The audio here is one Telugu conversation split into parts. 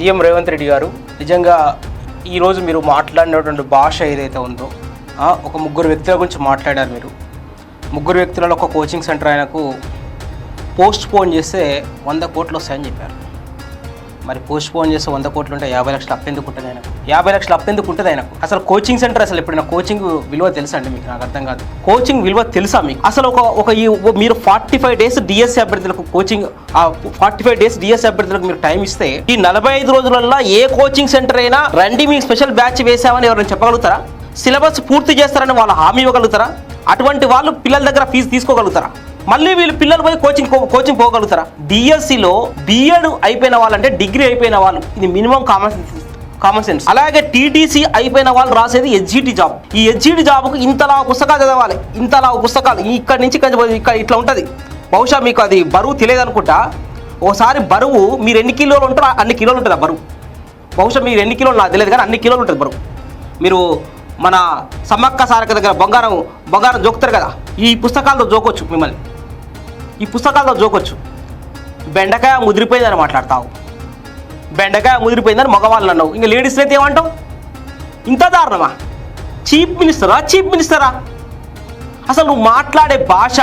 సీఎం రేవంత్ రెడ్డి గారు నిజంగా ఈరోజు మీరు మాట్లాడినటువంటి భాష ఏదైతే ఉందో ఒక ముగ్గురు వ్యక్తుల గురించి మాట్లాడారు మీరు. ముగ్గురు వ్యక్తులలో ఒక కోచింగ్ సెంటర్ ఆయనకు పోస్ట్ పోన్ చేస్తే వంద కోట్లు వస్తాయని చెప్పారు. మరి పోస్ట్ పోన్ చేస్తే వంద కోట్లు ఉంటే యాభై లక్షలు అప్పెందుకు ఉంటుంది ఆయనకు? యాభై లక్షలు అప్పెందుకు ఉంటుంది ఆయనకు? అసలు కోచింగ్ సెంటర్ అసలు ఎప్పుడైనా కోచింగ్ విలువ తెలుసా అండి మీకు? నాకు అర్థం కాదు. కోచింగ్ విలువ తెలుసా మీకు? అసలు ఒక ఒక ఈ మీరు ఫార్టీ ఫైవ్ డేస్ డిఎస్సీ అభ్యర్థులకు కోచింగ్ ఆ ఫార్టీ ఫైవ్ డేస్ డిఎస్సీ అభ్యర్థులకు మీరు టైం ఇస్తే ఈ నలభై ఐదు రోజులలో ఏ కోచింగ్ సెంటర్ అయినా రండి మీకు స్పెషల్ బ్యాచ్ వేసామని ఎవరైనా చెప్పగలుగుతారా? సిలబస్ పూర్తి చేస్తారని వాళ్ళు హామీ ఇవ్వగలుగుతారా? అటువంటి వాళ్ళు పిల్లల దగ్గర ఫీజు తీసుకోగలుగుతారా? మళ్ళీ వీళ్ళు పిల్లలు పోయి కోచింగ్ పో- కోచింగ్ పోగలుగుతారా? డిఎస్సిలో బిఎడ్ అయిపోయిన వాళ్ళంటే డిగ్రీ అయిపోయిన వాళ్ళు. ఇది మినిమం కామన్ కామన్ సెన్స్ అలాగే టీటీసీ అయిపోయిన వాళ్ళు రాసేది హెచ్జిటి జాబ్ ఈ హెచ్జిటి జాబ్కు ఇంతలా పుస్తకాలు చదవాలి. ఇంతలా పుస్తకాలు. ఇక్కడ నుంచి నుంచి ఇక్కడ ఇట్లా ఉంటుంది. బహుశా మీకు అది బరువు తెలియదు అనుకుంటా ఒకసారి బరువు మీరు ఎన్ని కిలోలు ఉంటారో అన్ని కిలోలు ఉంటుంది ఆ బరువు. బహుశా మీరు ఎన్ని కిలోలు నాకు తెలియదు కానీ అన్ని కిలోలు ఉంటుంది బరువు. మీరు మన సమ్మక్క సారక దగ్గర బంగారం బంగారం జోకుతారు కదా. ఈ పుస్తకాలతో జోకొచ్చు మిమ్మల్ని. ఈ పుస్తకాలతో జోకొచ్చు. బెండకాయ ముదిరిపోయిందని మాట్లాడతావు. బెండకాయ ముదిరిపోయిందని మగవాళ్ళు అన్నావు ఇంకా లేడీస్ అయితే ఏమంటావు? ఇంత దారుణమా? చీఫ్ మినిస్టరా? చీఫ్ మినిస్టరా? అసలు నువ్వు మాట్లాడే భాష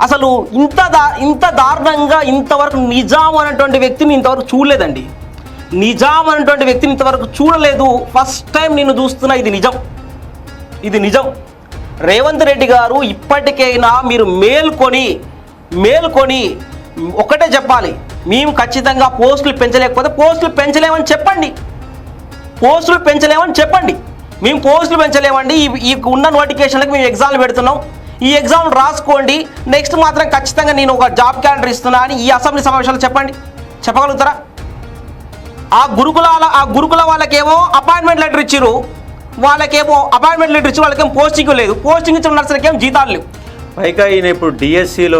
అసలు ఇంత దా ఇంత దారుణంగా ఇంతవరకు నిజాం అనేటువంటి వ్యక్తిని ఇంతవరకు చూడలేదండి. నిజాం అనేటువంటి వ్యక్తిని ఇంతవరకు చూడలేదు. ఫస్ట్ టైం నేను చూస్తున్నా ఇది నిజం. ఇది నిజం. రేవంత్ రెడ్డి గారు ఇప్పటికైనా మీరు మేల్కొని మేల్కొని ఒకటే చెప్పాలి. మేము ఖచ్చితంగా పోస్టులు పెంచలేకపోతే పోస్టులు పెంచలేమని చెప్పండి. పోస్టులు పెంచలేమని చెప్పండి. మేము పోస్టులు పెంచలేమండి. ఈ ఉన్న నోటిఫికేషన్లకు మేము ఎగ్జామ్లు పెడుతున్నాం. ఈ ఎగ్జామ్ రాసుకోండి. నెక్స్ట్ మాత్రం ఖచ్చితంగా నేను ఒక జాబ్ క్యాలెండర్ ఇస్తున్నా అని ఈ అసెంబ్లీ సమావేశాలు చెప్పండి. చెప్పగలుగుతారా? ఆ గురుకులాల ఆ గురుకుల వాళ్ళకేమో అపాయింట్మెంట్ లెటర్ ఇచ్చిర్రు. వాళ్ళకేమో అపాయింట్మెంట్ లెటర్ ఇచ్చి వాళ్ళకేమో పోస్టింగ్ లేదు. పోస్టింగ్ ఇచ్చిన నర్సులకేమో జీతాలు లేవు. పైగా ఈయన ఇప్పుడు డిఎస్సిలో.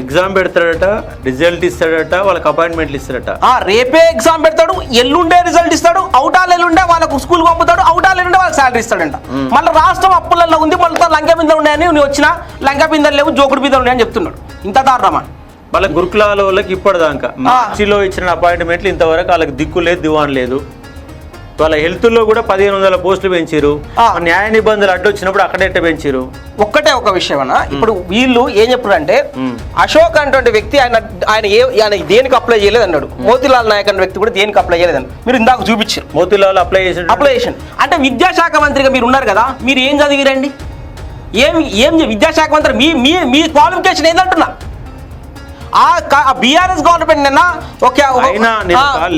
ఎగ్జామ్ పెడతాడట రిజల్ట్ ఇస్తాడట వాళ్ళకి అపాయింట్మెంట్లు ఇస్తాడట. ఆ రేపే ఎగ్జామ్ పెడతాడు ఎల్లుండే రిజల్ట్ ఇస్తాడు అవుటాలు ఎల్లుండే వాళ్ళకు స్కూల్ పంపుతాడు అవుటాలు ఎల్లుండే వాళ్ళకి శాలరీ ఇస్తాడంట. మళ్ళీ రాష్ట్రం అప్పులలో ఉంది మళ్ళీ లంక బిందెలు ఉన్నాయని నువ్వు వచ్చినా లంక బిందెలు లేవు జోకుడు బిందెలు ఉన్నాయని చెప్తున్నాడు. ఇంత దారుణమా? వాళ్ళ గురుకులాల వాళ్ళకి ఇప్పటిదాకా మార్చిలో ఇచ్చిన అపాయింట్మెంట్లు ఇంతవరకు వాళ్ళకి దిక్కు లేదు దివాన్ లేదు. వాళ్ళ హెల్త్లో కూడా పదిహేను వందల పోస్టులు పెంచారు. న్యాయ నిబంధనలు అడ్డు వచ్చినప్పుడు అక్కడెట్ట పెంచారు ఒక్కటే ఒక విషయం అన్న. ఇప్పుడు వీళ్ళు ఏం చెప్పారంటే. అశోక్ అనేటువంటి వ్యక్తి ఆయన ఆయన ఏ ఆయన దేనికి అప్లై చేయలేదు అన్నాడు. మోతిలాల్ నాయక్ అనే వ్యక్తి కూడా దేనికి అప్లై చేయలేదు మీరు ఇందాక చూపించారు. మోతిలాల్ అప్లై చేసిన అప్లికేషన్ అంటే విద్యాశాఖ మంత్రిగా మీరు ఉన్నారు కదా మీరు ఏం చదివిరండి? ఏం ఏం విద్యాశాఖ మంత్రి మీ మీ మీ క్వాలిఫికేషన్ ఏందంటున్నా? ఆ బీఆర్ఎస్ గవర్నమెంట్ నిన్న ఒక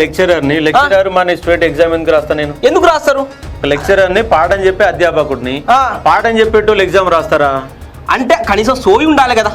లెక్చరర్ని. లెక్చరర్ మన స్టూడెంట్ ఎగ్జామ్ ఎందుకు రాస్తా నేను? ఎందుకు రాస్తారు? లెక్చరర్ని పాఠం చెప్పే అధ్యాపకుడిని. పాఠం చెప్పేటోళ్ళు ఎగ్జామ్ రాస్తారా? అంటే కనీసం సోయి ఉండాలి కదా.